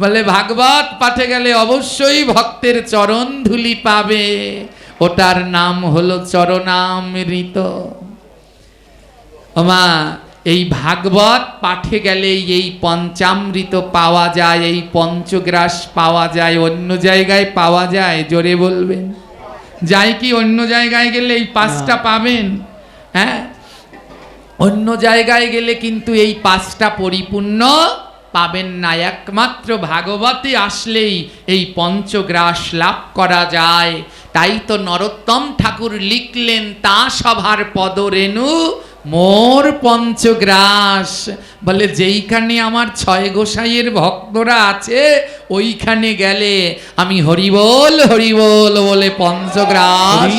বলে ভাগবত পাঠে গেলে অবশ্যই ভক্তের চরণ ধুলি পাবে। ওটার নাম হলো চরণামৃত। ওমা এই ভাগবত পাঠে গেলে এই পঞ্চামৃত পাওয়া যায় এই পঞ্চগ্রাস পাওয়া যায় অন্য জায়গায় পাওয়া যায় জোরে বলবেন। যায় কি অন্য জায়গায় গেলে এই পাঁচটা পাবেন? হ্যাঁ? অন্য জায়গায় গেলে কিন্তু এই পাঁচটা পরিপূর্ণ পাবেন না। একমাত্র ভাগবতে আসলেই এই পঞ্চগ্রাস লাভ করা যায়। তাই তো নরোত্তম ঠাকুর লিখলেন, তা সভার পদরেণু মোর পঞ্চগ্রাস। বলে, যেইখানে আমার ছয় গোসাইয়ের ভক্তরা আছে, ওইখানে গেলে আমি হরিবল হরিবল বলে পঞ্চগ্রাস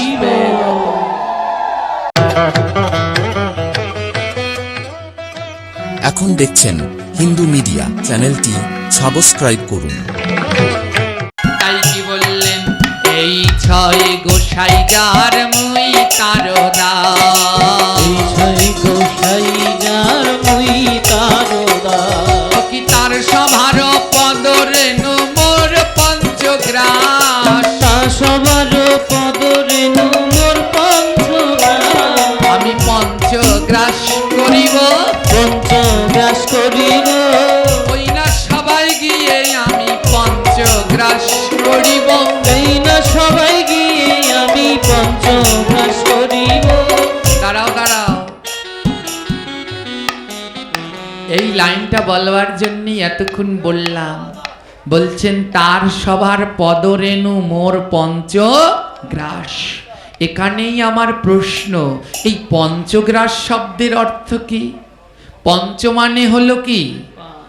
এখন দেখছেন হিন্দু মিডিয়া চ্যানেলটি সাবস্ক্রাইব করুন। তাই কি বললেন? এই ছয় গোসাই যার মুই তার এই ছয় গোসাই দাঁড়াও। এই লাইনটা বলবার জন্যই এতক্ষণ বললাম। বলছেন, তার সবার পদরেণু মোর পঞ্চগ্রাস। এখানেই আমার প্রশ্ন, এই পঞ্চগ্রাস শব্দের অর্থ কি? পঞ্চ মানে হলো কি?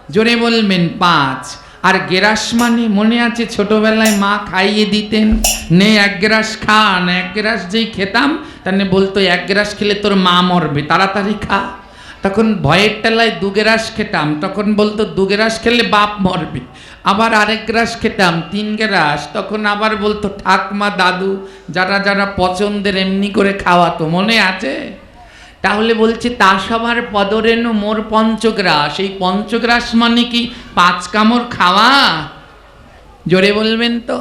জোরে বলবেন, পাঁচ। আর গেরাস মানে মনে আছে ছোটবেলায় মা খাইয়ে দিতেন? নে এক গ্রাস খান, এক গ্রাস যেই খেতাম তাহলে বলতো, এক গ্রাস খেলে তোর মা মরবে, তাড়াতাড়ি খা। তখন ভয়ের টেলায় দু গ্রাস খেতাম, তখন বলতো, দু গ্রাস খেলে বাপ মরবে। আবার আরেক গ্রাস খেতাম, তিন গ্রাস, তখন আবার বলতো, ঠাকমা দাদু, যারা যারা পছন্দের এমনি করে খাওয়াতো। মনে আছে? তাহলে বলছে তা সবার পদরেণু মোর পঞ্চগ্রাস। এই পঞ্চগ্রাস মানে কি? পাঁচ কামড় খাওয়া? জোরে বলবেন তো?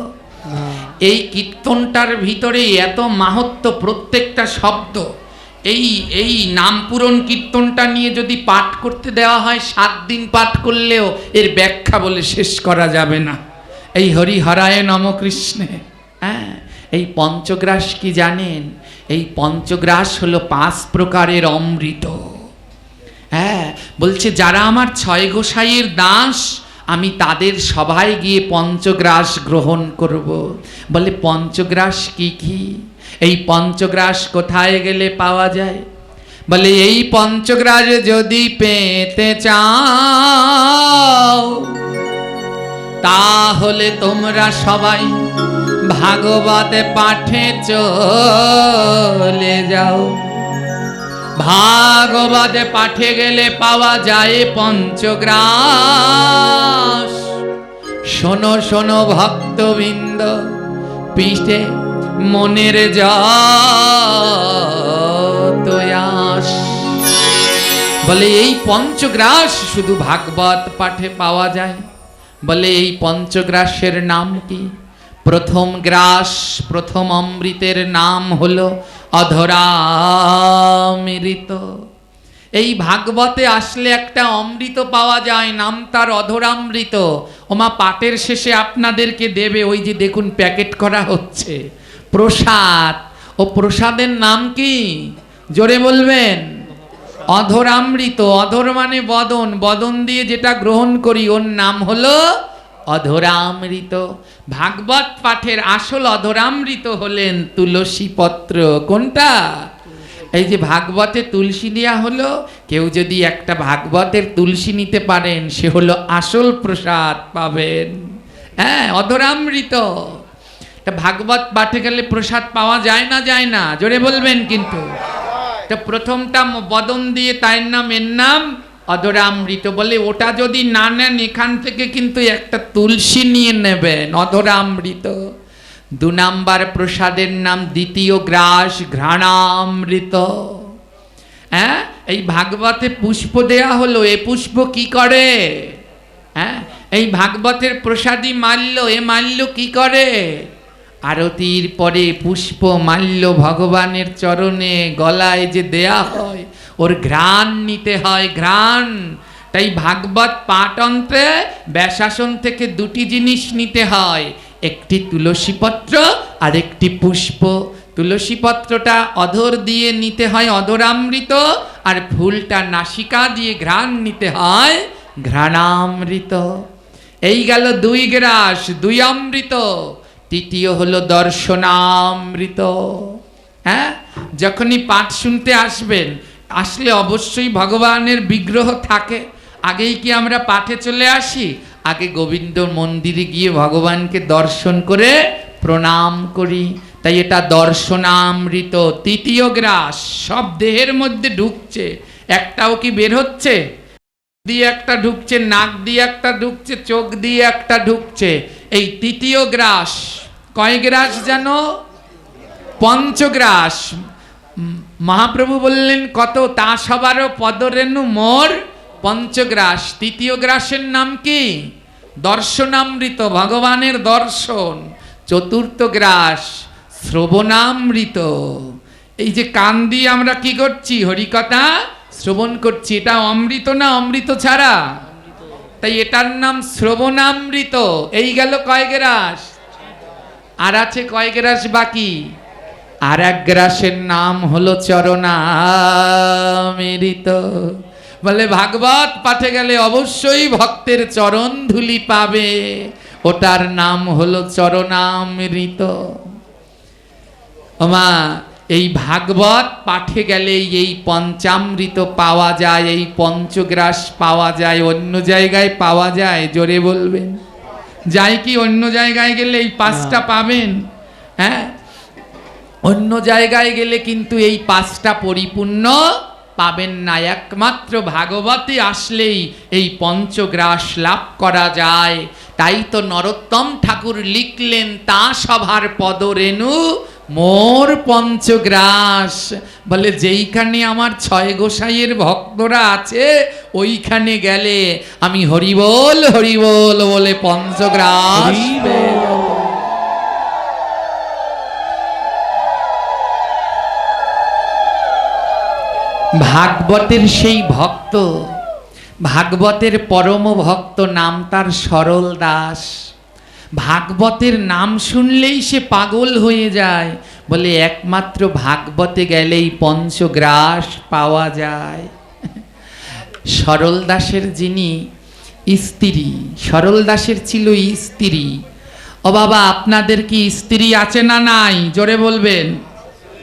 এই কীর্তনটার ভিতরে এত মাহাত্ম প্রত্যেকটা শব্দ। এই এই নামপূরণ কীর্তনটা নিয়ে যদি পাঠ করতে দেওয়া হয় সাত দিন পাঠ করলেও এর ব্যাখ্যা বলে শেষ করা যাবে না। এই হরি হরায় নম কৃষ্ণে হ্যাঁ? এই পঞ্চগ্রাস কি জানেন? এই পঞ্চগ্রাস হলো পাঁচ প্রকারের অমৃত। হ্যাঁ বলছে, যারা আমার ছয় গোসাইয়ের দাস, আমি তাদের সবাই গিয়ে পঞ্চগ্রাস গ্রহণ করব। বলে, পঞ্চগ্রাস কি কি? এই পঞ্চগ্রাস কোথায় গেলে পাওয়া যায়? বলে, এই পঞ্চগ্রাস যদি পেতে চাও তাহলে তোমরা সবাই ভাগবতে পাঠে চলে যাও। ভাগবতে পাঠে গেলে পাওয়া যায় পঞ্চগ্রাস। শোনো শোনো ভক্তবৃন্দ, পিঠে মনের যতয়াস বলে এই পঞ্চগ্রাস শুধু ভাগবত পাঠে পাওয়া যায়। বলে এই পঞ্চগ্রাসের নাম কি? প্রথম গ্রাস, প্রথম অমৃতের নাম হলো অধরামৃত। এই ভাগবতে আসলে একটা অমৃত পাওয়া যায়, নাম তার অধরামৃত। ওমা, পাটের শেষে আপনাদেরকে দেবে, ওই যে দেখুন প্যাকেট করা হচ্ছে। প্রসাদ। ও প্রসাদের নাম কি? জোরে বলবেন। অধরামৃত, অধর মানে বদন। বদন দিয়ে যেটা গ্রহণ করি, ওর নাম হলো অধরামৃত। ভাগবত পাঠের আসল অধরামৃত হলেন তুলসী পত্র কোনটা? এই যে ভাগবতে তুলসী দেওয়া হলো, কেউ যদি একটা ভাগবতের তুলসী নিতে পারেন, সে হলো আসল প্রসাদ পাবেন। হ্যাঁ অধরামৃত। ভাগবত পাঠে গেলে প্রসাদ পাওয়া যায় না যায় না? জোরে বলবেন কিন্তু। তো প্রথমটা বদন দিয়ে তার নাম, এর নাম অধরামৃত বলে। ওটা যদি না নেন, এখান থেকে কিন্তু একটা তুলসী নিয়ে নেবেন, অধরামৃত। দু নাম্বার প্রসাদের নাম দ্বিতীয় গ্রাস, ঘ্রাণামৃত। হ্যাঁ? এই ভাগবতে পুষ্প দেয়া হলো, এ পুষ্প কি করে? হ্যাঁ? এই ভাগবতের প্রসাদী মাল্য, এ মাল্য কি করে? আরতির পরে পুষ্প মাল্য ভগবানের চরণে গলায় যে দেয়া হয়, ওর ঘ্রাণ নিতে হয়, ঘ্রাণ। তাই ভাগবত পাঠন্ত্রে ব্যাসাসন থেকে দুটি জিনিস নিতে হয়, একটি তুলসীপত্র আর একটি পুষ্প। তুলসী পত্রটা অধর দিয়ে নিতে হয় অধরামৃত, আর ফুলটা নাসিকা দিয়ে ঘ্রাণ নিতে হয় ঘ্রাণামৃত। এই গেল দুই গ্রাস, দুই অমৃত। তৃতীয় হলো দর্শনামৃত। হ্যাঁ? যখনই পাঠ শুনতে আসবেন, আসলে অবশ্যই ভগবানের বিগ্রহ থাকে। আগেই কি আমরা পাঠে চলে আসি? আগে গোবিন্দ মন্দিরে গিয়ে ভগবানকে দর্শন করে প্রণাম করি। তাই এটা দর্শনামৃত, তৃতীয় গ্রাস। সব দেহের মধ্যে ঢুকছে। একটাও কি বের হচ্ছে? দিয়ে একটা ঢুকছে, নাক দিয়ে একটা ঢুকছে, চোখ দিয়ে একটা ঢুকছে। এই তৃতীয় গ্রাস, কয় গ্রাস যেন পঞ্চগ্রাস। মহাপ্রভু বললেন, কত? তা সবারও পদরেণু মোর পঞ্চগ্রাস। তৃতীয় গ্রাসের নাম কি? দর্শনামৃত, ভগবানের দর্শন। চতুর্থ গ্রাস, শ্রবণামৃত। এই যে কান দিয়ে আমরা কি করছি? হরিকথা শ্রবণ করছি। এটা অমৃত না অমৃত ছাড়া? তাই এটার নাম শ্রবণামৃত। এই গেল কয় গ্রাস? আর আছে কয় গ্রাস বাকি? আর এক গ্রাসের নাম হলো চরণামৃত। বলে ভাগবত পাঠে গেলে অবশ্যই ভক্তের চরণ ধুলি পাবে। ওটার নাম হলো চরণামৃত। ওমা এই ভাগবত পাঠে গেলে এই পঞ্চামৃত পাওয়া যায় এই পঞ্চগ্রাস পাওয়া যায় অন্য জায়গায় পাওয়া যায় জোরে বলবেন। যায় কি অন্য জায়গায় গেলে এই পাঁচটা পাবেন? হ্যাঁ? অন্য জায়গায় গেলে কিন্তু এই পাঁচটা পরিপূর্ণ পাবেন না। একমাত্র ভাগবতে আসলেই এই পঞ্চগ্রাস লাভ করা যায়। তাই তো নরোত্তম ঠাকুর লিখলেন তা সভার পদরেণু মোর পঞ্চগ্রাস বলে, যেইখানে আমার ছয় গোসাইয়ের ভক্তরা আছে, ওইখানে গেলে আমি হরিবল হরিবল বলে পঞ্চগ্রাস। ভাগবতের সেই ভক্ত, ভাগবতের পরম ভক্ত নাম তার সরল দাস ভাগবতের নাম শুনলেই সে পাগল হয়ে যায়। বলে, একমাত্র ভাগবতে গেলেই পঞ্চগ্রাস পাওয়া যায়। সরল দাসের যিনি স্ত্রী, সরল দাসের ছিল স্ত্রী। ও বাবা, আপনাদের কি স্ত্রী আছে না নাই? জোরে বলবেন।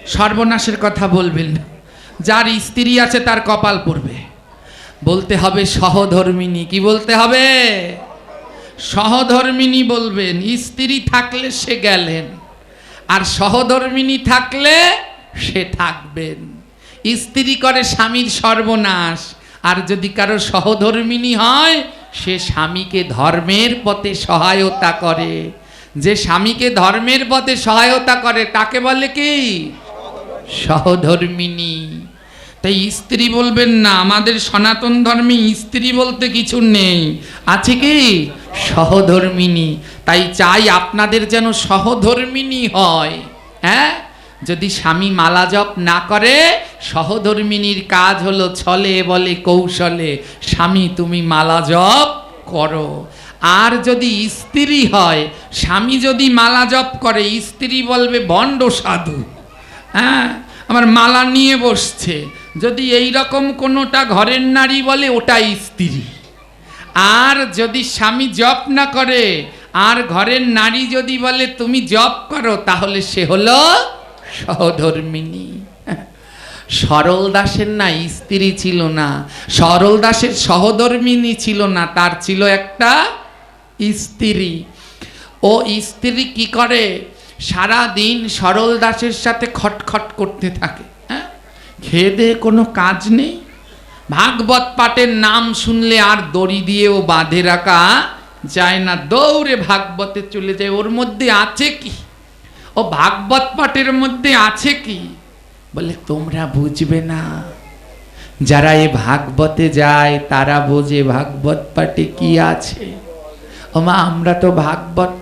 সর্বনাশের কথা বলবেন। যার স্ত্রী আছে তার কপাল পড়বে। বলতে হবে সহধর্মিনী। কি বলতে হবে? সহধর্মিনী বলবেন, স্ত্রী থাকলে সে গেলেন, আর সহধর্মিনী থাকলে সে থাকবেন। স্ত্রী করে স্বামীর সর্বনাশ, আর যদি কারও সহধর্মিনী হয়, সে স্বামীকে ধর্মের পথে সহায়তা করে। যে স্বামীকে ধর্মের পথে সহায়তা করে, তাকে বলে কি? সহধর্মিনী। তাই স্ত্রী বলবেন না, আমাদের সনাতন ধর্মে স্ত্রী বলতে কিছু নেই। আছে কি? সহধর্মিনী। তাই চাই আপনাদের যেন সহধর্মিনী হয়। হ্যাঁ? যদি স্বামী মালা জপ না করে, সহধর্মিনীর কাজ হলো ছলে বলে কৌশলে। স্বামী, তুমি মালা জপ করো। আর যদি স্ত্রী হয়, স্বামী যদি মালা জপ করে, স্ত্রী বলবে ভণ্ড সাধু। হ্যাঁ? আমার মালা নিয়ে বসছে। যদি এই রকম কোনোটা ঘরের নারী বলে ওটা স্ত্রী। আর যদি স্বামী জপ না করে, আর ঘরের নারী যদি বলে, তুমি জপ করো, তাহলে সে হলো সহধর্মিনী। সরল দাসের না, স্ত্রী ছিল না। সরল দাসের সহধর্মিনী ছিল না, তার ছিল একটা স্ত্রী। ও স্ত্রী কি করে? সারা দিন সরল দাসের সাথে খটখট করতে থাকে হ্যাঁ? খেয়ে দেয়ে কোনো কাজ নেই। ভাগবত পাঠের নাম শুনলে আর দড়ি দিয়েও বাঁধে রাখা যায় না। দৌড়ে ভাগবতে চলে যায়। ওর মধ্যে আছে কি? ও ভাগবত পাঠের মধ্যে আছে কি? বলে, তোমরা বুঝবে না। যারা এ ভাগবতে যায়, তারা বোঝে ভাগবত পাঠে কি আছে। ও মা আমরা তো ভাগবত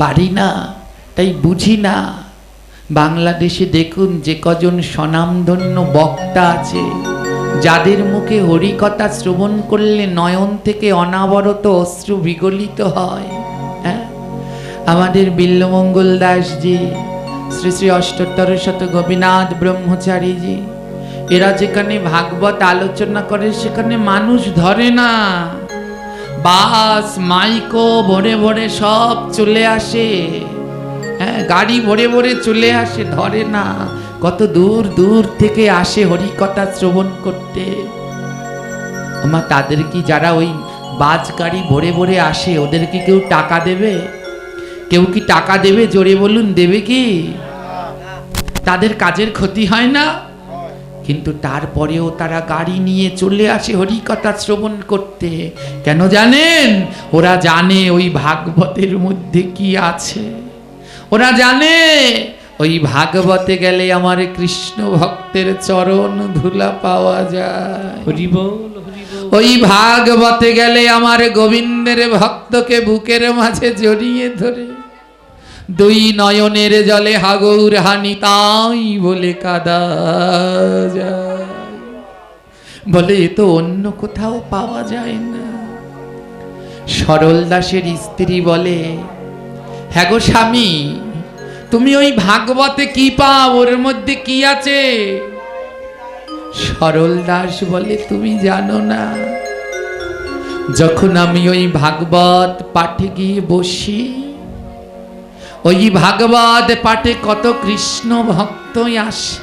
পারি না, তাই বুঝি না। বাংলাদেশে দেখুন যে কজন স্বনামধন্য বক্তা আছে, যাদের মুখে হরিকথা শ্রবণ করলে নয়ন থেকে অনাবরত অশ্রু বিগলিত হয় হ্যাঁ? আমাদের বিল্লমঙ্গল দাসজি, শ্রী শ্রী অষ্টোত্তর শত গোপীনাথ ব্রহ্মচারীজি, এরা যেখানে ভাগবত আলোচনা করে, সেখানে মানুষ ধরে না। বাস, মাইকো, ভরে ভরে সব চলে আসে। হ্যাঁ গাড়ি ভরে ভরে চলে আসে, ধরে না। কত দূর দূর থেকে আসে হরিকথা শ্রবণ করতে। আমার তাদের কি যারা ওই বাস গাড়ি ভরে ভরে আসে, ওদেরকে কেউ টাকা দেবে? কেউ কি টাকা দেবে? জোরে বলুন, দেবে কি? তাদের কাজের ক্ষতি হয় না? কিন্তু তারপরেও তারা গাড়ি নিয়ে চলে আসে হরিকথা শ্রবণ করতে। কেন জানেন? ওরা জানে ওই ভাগবতের মধ্যে কি আছে। ওরা জানে ওই ভাগবতে গেলে আমার কৃষ্ণ ভক্তের চরণ ধুলা পাওয়া যায়। হরি বল ওই ভাগবতে গেলে আমার গোবিন্দের ভক্তকে বুকের মাঝে জড়িয়ে ধরে। দুই নয়নের জলে হাগৌর হানি তাই বলে কাদা বলে তো অন্য কোথাও পাওয়া যায় না। সরল দাসের স্ত্রী বলে হ্যাঁ গো স্বামী, তুমি ওই ভাগবতে কি পাও? ওর মধ্যে কি আছে? সরল দাস বলে, তুমি জানো না, যখন আমি ওই ভাগবত পাঠে গিয়ে বসি ওই ভাগবত পাঠে কত কৃষ্ণ ভক্তই আসে।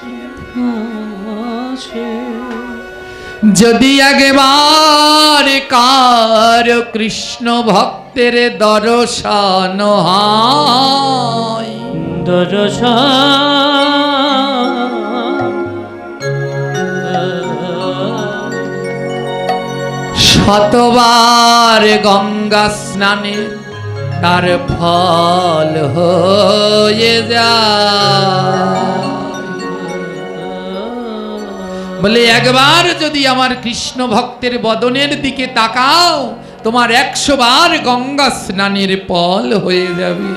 যদি একবার কার কৃষ্ণ ভক্তের দর্শন হয়। শতবার গঙ্গা স্নানে তার ফল হয়ে যায়। বলে, একবার যদি আমার কৃষ্ণ ভক্তের বদনের দিকে তাকাও, তোমার একশো বার গঙ্গা স্নানের ফল হয়ে যাবে।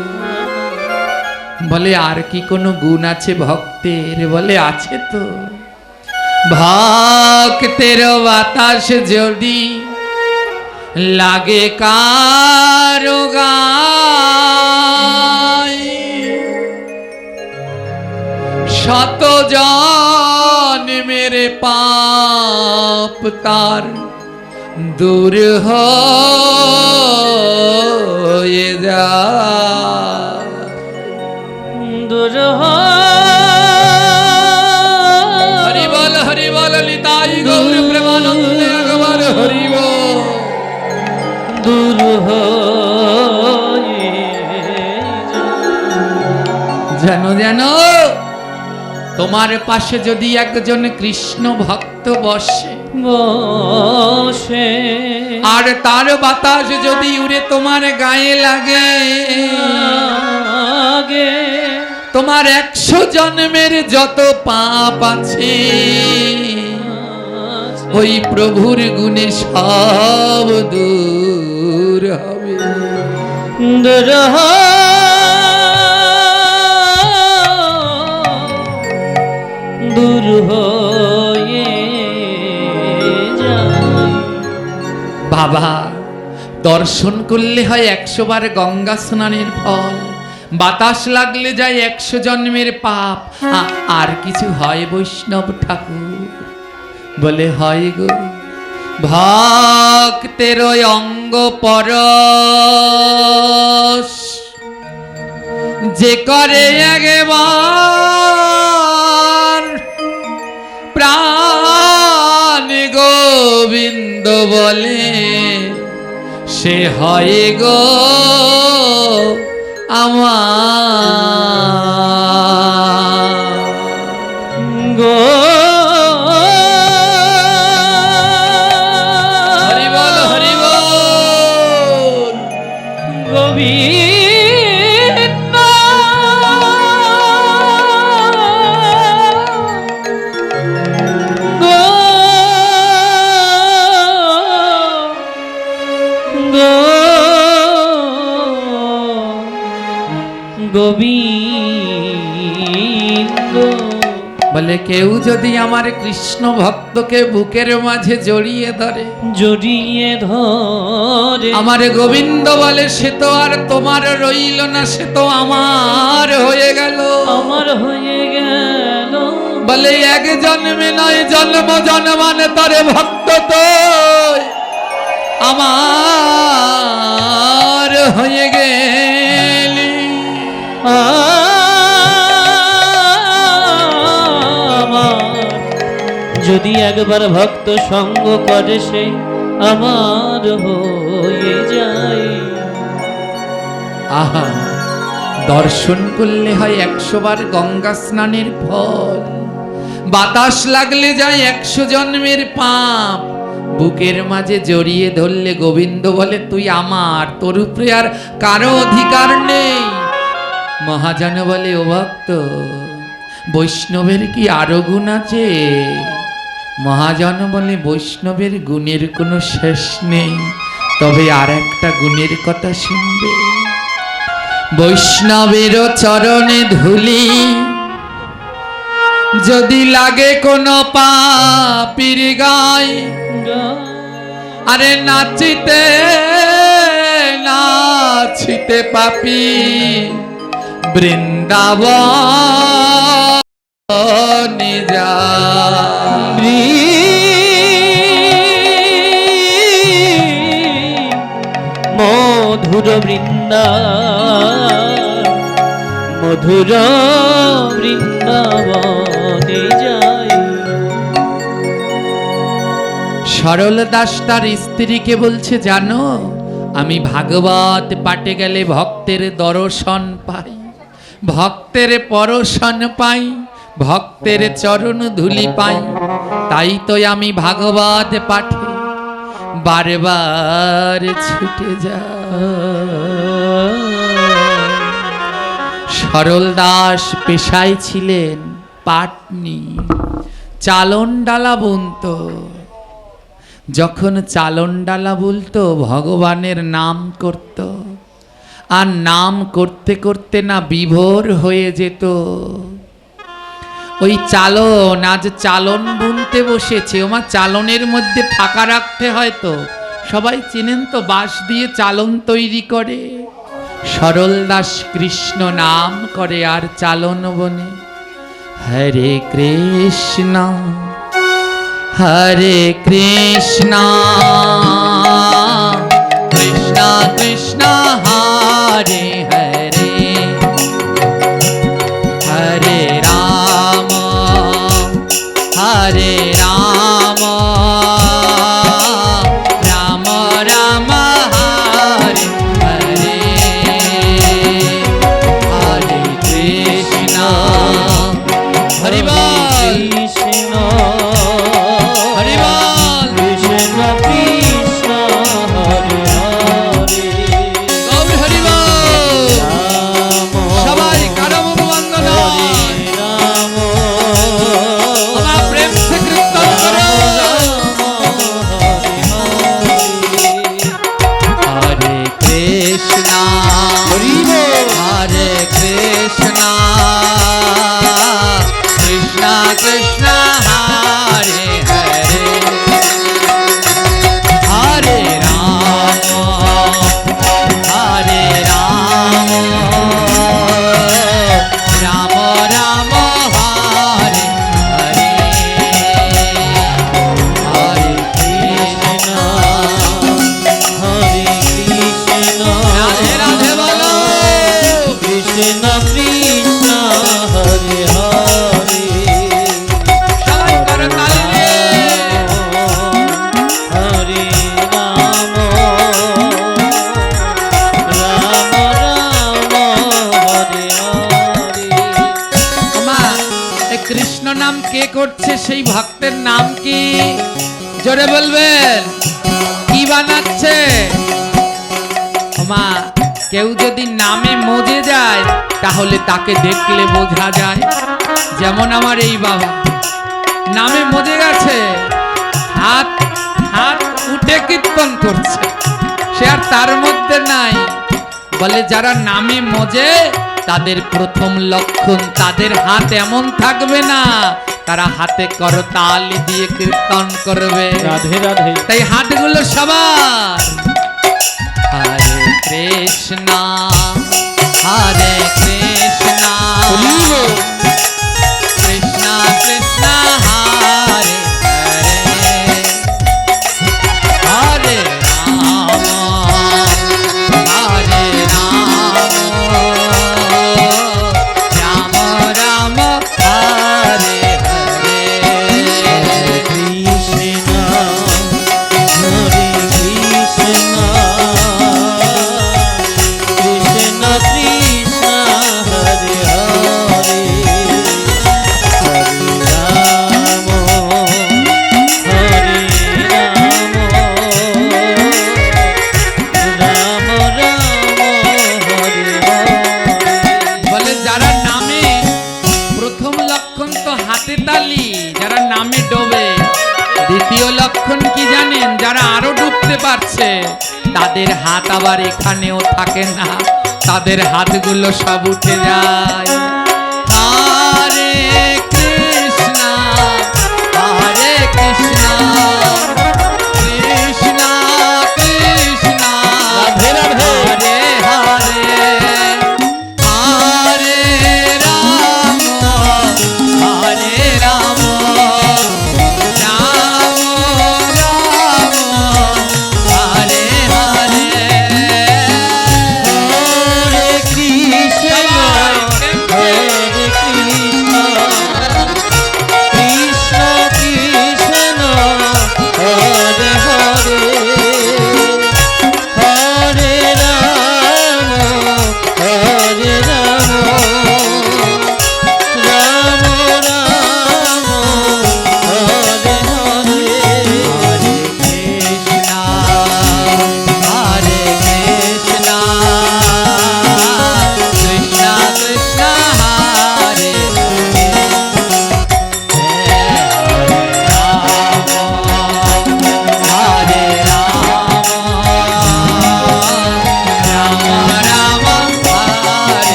বলে, আর কি কোনো গুণ আছে ভক্তের? বলে, আছে তো। ভক্তের বাতাস যদি লাগে কারও গায়? শত মেরে পাপ তার দূর হয়ে যায়। দূর হরি তোমার পাশে যদি একজন কৃষ্ণ ভক্ত বসে বসে। আর তার বাতাস যদি উড়ে তোমার গায়ে লাগে তোমার একশো জন্মের যত পাপ আছে ওই প্রভুর গুণে সব দূর হবে। দূর দূর হয়ে বাবা, দর্শন করলে হয় একশো বার গঙ্গা স্নানের ফল। বাতাস লাগলে যায় একশো জন্মের পাপ। আর কিছু হয় বৈষ্ণব ঠাকুর? বলে, হয় গো, ভক্তের অঙ্গ পরশ। যে করে একবার গোবিন্দ বলে সে হয় গো আমার। গো হরি বল হরি বল। গোবিন্দ। বলে কেউ যদি আমার কৃষ্ণ ভক্তকে বুকের মাঝে জড়িয়ে ধরে জড়িয়ে ধরে। আমার গোবিন্দ বলে সে তো আর তোমার রইল না সে তো আমার হয়ে গেল। আমার হয়ে গেল। বলে এক জন্মে নয় জন্ম জন্মানে তরে ভক্ত তো আমার হয়ে গেলি। আমার যদি একবার ভক্ত সঙ্গ করে সে আমার হয়ে যায়। আহা, দর্শন করলে হয় একশো বার গঙ্গা স্নানের ফল। বাতাস লাগলে যায় একশো জন্মের পাপ। বুকের মাঝে জড়িয়ে ধরলে গোবিন্দ বলে, তুই আমার, তোর উপরে আর কারও অধিকার নেই। মহাজন বলে, ও ভক্ত, বৈষ্ণবের কি আরও গুণ আছে? মহাজন বলে বৈষ্ণবের গুণের কোনো শেষ নেই, তবে আর একটা গুণের কথা শুনবে। বৈষ্ণবের চরণে ধুলি, যদি লাগে কোনো পাপির গায়, আরে নাচিতে নাচিতে পাপি বৃন্দাবন। মধুর বৃন্দা মধুর বৃন্দাবনে যাই। সরল দাস তার স্ত্রীকে বলছে, জানো, আমি ভাগবত পাটে গেলে ভক্তের দর্শন পাই, ভক্তের পরশন পাই। ভক্তের চরণ ধুলি পাই, তাই তো আমি ভাগবত পাঠে বারবার ছুটে যা সরল দাস পেশায় ছিলেন পাটনি, চালন ডালা বুনত। যখন চালন ডালা বলতো, ভগবানের নাম করত। আর নাম করতে করতে না বিভোর হয়ে যেত। ওই চালন, আজ চালন বুনতে বসেছে। ওমা, চালনের মধ্যে ফাঁকা রাখতে হয় তো। সবাই চেনেন তো, বাঁশ দিয়ে চালন তৈরি করে। সরল দাস কৃষ্ণ নাম করে আর চালন বনে। হরে কৃষ্ণ হরে কৃষ্ণ। কৃষ্ণ কৃষ্ণ জোরে কি বানাচ্ছে? মা কেউ যদি নামে মজে যায়, তাহলে তাকে দেখলে বোঝা যায়। যেমন আমার এই বাবা। নামে মজে গেছে। হাত হাত উঠে কীর্তন করছে। সে আর তার মধ্যে নাই। বলে, যারা নামে মজে, তাদের প্রথম লক্ষণ তাদের হাত এমন থাকবে না। তারা হাতে করতাল দিয়ে কীর্তন করবে। রাধে রাধে। তাই হাতগুলো সবার। হরে কৃষ্ণ হরে কৃষ্ণ। কৃষ্ণ কৃষ্ণ। থাকে না। তাদের হাতগুলো সব উঠে যায়।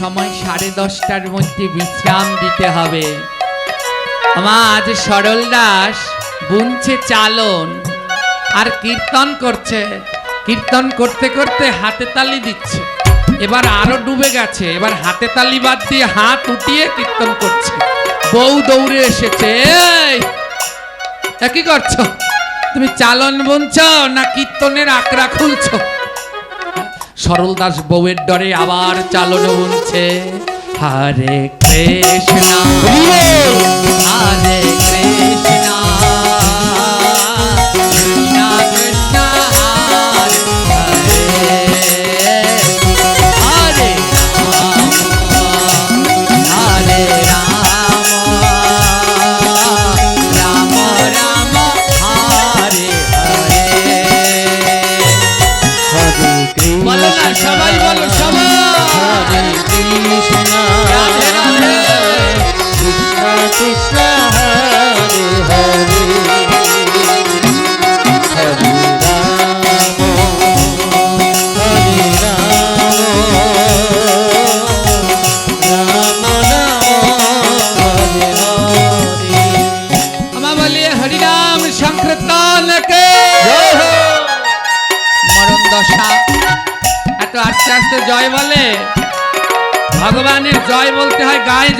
সময় সাড়ে দশটার মধ্যে বিশ্রাম দিতে হবে। আমার আজ সরল দাস বুনছে চালন আর কীর্তন করছে। কীর্তন করতে করতে হাতে তালি দিচ্ছে। এবার আরও ডুবে গেছে। এবার হাতে তালি বাদ দিয়ে হাত উঠিয়ে কীর্তন করছে। বউ দৌড়ে এসেছে কি করছ? তুমি চালন বুনছ না কীর্তনের আকড়া খুলছো? সরল দাস বউয়ের ডরে আবার চালন বুনছে। হরে কৃষ্ণ হরে কৃষ্ণ।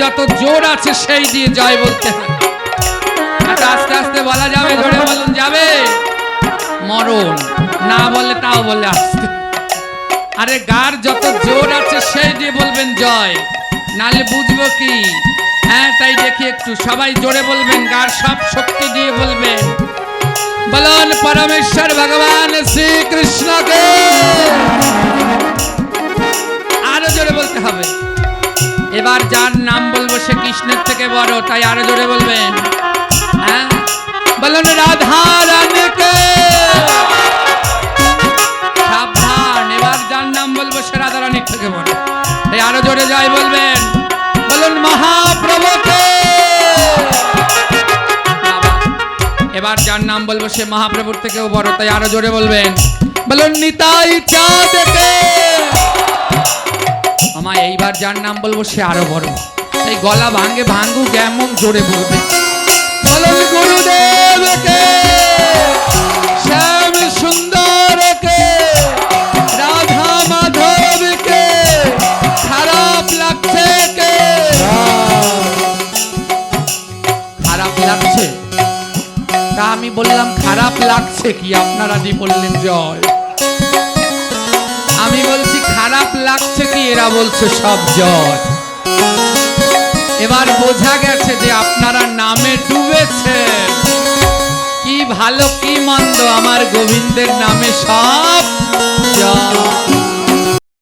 যত জোর আছে সেই দিয়ে জয় বলতে হয়। আস্তে আস্তে বলা যাবে জোরে বলুন যাবে। মরণ, না বলে তাও বলে আসতে। আরে গার যত জোর আছে সেই দিয়ে বলবেন জয়। নালে বুঝব কি? হ্যাঁ তাই দেখি একটু। সবাই জোরে বলবেন, গার সব শক্তি দিয়ে বলবেন। বলুন, পরমেশ্বর ভগবান শ্রীকৃষ্ণকে। আরও জোরে বলতে হবে। এবার যার নাম বলব সে কৃষ্ণের থেকে বড়, তাই আরও জোরে বলবেন। হ্যাঁ? বলুন, রাধা রানীকে। সাবধান, এবার যার নাম বলব সে রাধা রানীর থেকে বড়, তাই আরও জোরে যাই বলবেন। বলুন, মহাপ্রভুকে। এবার যার নাম বলব সে মহাপ্রভুর থেকেও বড়, তাই আরও জোরে বলবেন। বলুন, নিতাই চাঁদকে। আমা এইবার যার নাম বলব, সে আরও বড়। এই গলা ভাঙ্গে ভাঙ্গু কেমন জোরে বলবে। খারাপ লাগছে তা আমি বললাম, খারাপ লাগছে কি? আপনারা দি বললেন জয়। আমি বলছি খারাপ লাগছে কি? এরা বলছে সব জ্বর। এবার বোঝা গেছে যে আপনারা নামে ডুবেছে কি ভালো, কি মন্দ, আমার গোবিন্দের নামে সব জয়